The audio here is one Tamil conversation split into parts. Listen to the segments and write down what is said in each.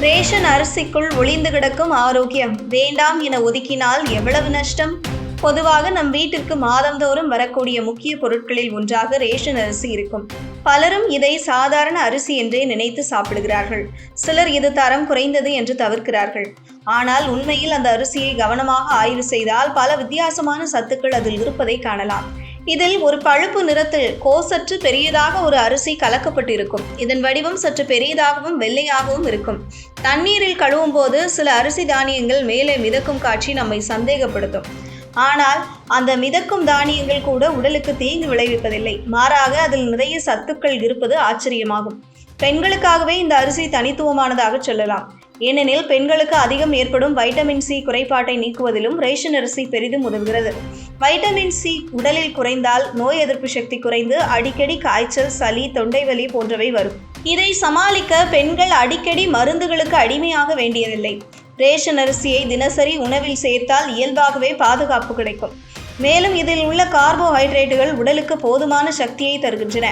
ரேஷன் அரிசிக்குள் ஒளிந்து கிடக்கும் ஆரோக்கியம். வேண்டாம் என ஒதுக்கினால் எவ்வளவு நஷ்டம்? பொதுவாக நம் வீட்டிற்கு மாதந்தோறும் வரக்கூடிய முக்கிய பொருட்களில் ஒன்றாக ரேஷன் அரிசி இருக்கும். பலரும் இதை சாதாரண அரிசி என்றே நினைத்து சாப்பிடுகிறார்கள். சிலர் இது தரம் குறைந்தது என்று தவிர்க்கிறார்கள். ஆனால் உண்மையில் அந்த அரிசியை கவனமாக ஆய்வு செய்தால் பல வித்தியாசமான சத்துக்கள் அதில் இருப்பதை காணலாம். இதில் ஒரு பழுப்பு நிறத்தில் கோசற்று பெரியதாக ஒரு அரிசி கலக்கப்பட்டிருக்கும். இதன் வடிவம் சற்று பெரியதாகவும் வெள்ளையாகவும் இருக்கும். தண்ணீரில் கழுவும் போது சில அரிசி தானியங்கள் மேலே மிதக்கும் காட்சி நம்மை சந்தேகப்படுத்தும். ஆனால் அந்த மிதக்கும் தானியங்கள் கூட உடலுக்கு தீங்கு விளைவிப்பதில்லை. மாறாக அதில் நிறைய சத்துக்கள் இருப்பது ஆச்சரியமாகும். பெண்களுக்காகவே இந்த அரிசி தனித்துவமானதாக சொல்லலாம். ஏனெனில் பெண்களுக்கு அதிகம் ஏற்படும் வைட்டமின் சி குறைபாட்டை நீக்குவதிலும் ரேஷன் அரிசி பெரிதும் உதவுகிறது. வைட்டமின் சி உடலில் குறைந்தால் நோய் எதிர்ப்பு சக்தி குறைந்து அடிக்கடி காய்ச்சல் சளி தொண்டைவலி போன்றவை வரும். இதை சமாளிக்க பெண்கள் அடிக்கடி மருந்துகளுக்கு அடிமையாக வேண்டியதில்லை. ரேஷன் அரிசியை தினசரி உணவில் சேர்த்தால் இயல்பாகவே பாதுகாப்பு கிடைக்கும். மேலும் இதில் உள்ள கார்போஹைட்ரேட்டுகள் உடலுக்கு போதுமான சக்தியை தருகின்றன.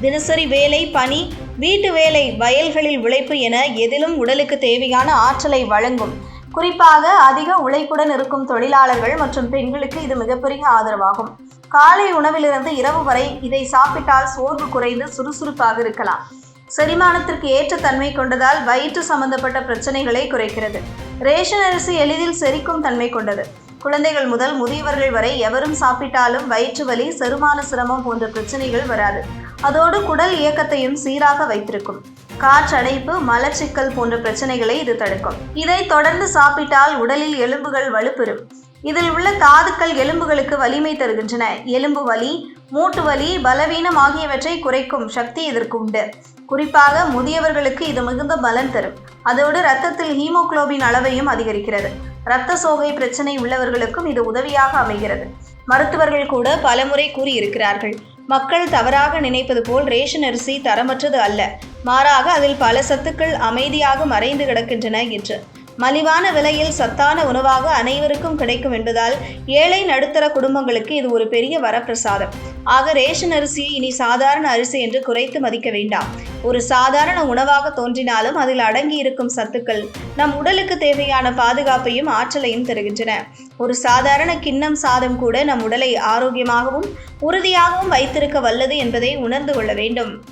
தினசரி வேலை பணி வீட்டு வேலை வயல்களில் உழைப்பு என எதிலும் உடலுக்கு தேவையான ஆற்றலை வழங்கும். குறிப்பாக அதிக உழைப்புடன் இருக்கும் தொழிலாளர்கள் மற்றும் பெண்களுக்கு இது மிகப்பெரிய ஆதரவாகும். காலை உணவிலிருந்து இரவு வரை இதை சாப்பிட்டால் சோர்வு குறைந்து சுறுசுறுப்பாக இருக்கலாம். செரிமானத்திற்கு ஏற்ற தன்மை கொண்டதால் வயிற்று சம்பந்தப்பட்ட பிரச்சனைகளை குறைக்கிறது. ரேஷன் அரிசி எளிதில் செரிக்கும் தன்மை கொண்டது. குழந்தைகள் முதல் முதியவர்கள் வரை எவரும் சாப்பிட்டாலும் வயிற்று வலி செருமான சிரமம் போன்ற பிரச்சனைகள் வராது. அதோடு குடல் இயக்கத்தையும் சீராக வைத்திருக்கும். காற்றடைப்பு மலச்சிக்கல் போன்ற பிரச்சனைகளை இது தடுக்கும். இதை தொடர்ந்து சாப்பிட்டால் உடலில் எலும்புகள் வலுப்பெறும். இதில் உள்ள தாதுக்கள் எலும்புகளுக்கு வலிமை தருகின்றன. எலும்பு வலி மூட்டு வலி பலவீனம் ஆகியவற்றை குறைக்கும் சக்தி இதற்கு உண்டு. குறிப்பாக முதியவர்களுக்கு இது மிகுந்த பலன் தரும். அதோடு இரத்தத்தில் ஹீமோகுளோபின் அளவையும் அதிகரிக்கிறது. இரத்த சோகை பிரச்சனை உள்ளவர்களுக்கும் இது உதவியாக அமைகிறது. மருத்துவர்கள் கூட பலமுறை கூறியிருக்கிறார்கள். மக்கள் தவறாக நினைப்பது போல் ரேஷன் அரிசி தரமற்றது அல்ல. மாறாக அதில் பல சத்துக்கள் அமைதியாக மறைந்து கிடக்கின்றன என்று. மலிவான விலையில் சத்தான உணவாக அனைவருக்கும் கிடைக்கும் என்பதால் ஏழை நடுத்தர குடும்பங்களுக்கு இது ஒரு பெரிய வரப்பிரசாதம். ஆக ரேஷன் அரிசியை இனி சாதாரண அரிசி என்று குறைத்து மதிக்க வேண்டாம். ஒரு சாதாரண உணவாக தோன்றினாலும் அதில் அடங்கி இருக்கும் சத்துக்கள் நம் உடலுக்கு தேவையான பாதுகாப்பையும் ஆற்றலையும் தருகின்றன. ஒரு சாதாரண கிண்ணம் சாதம் கூட நம் உடலை ஆரோக்கியமாகவும் உறுதியாகவும் வைத்திருக்க வல்லது என்பதை உணர்ந்து கொள்ள வேண்டும்.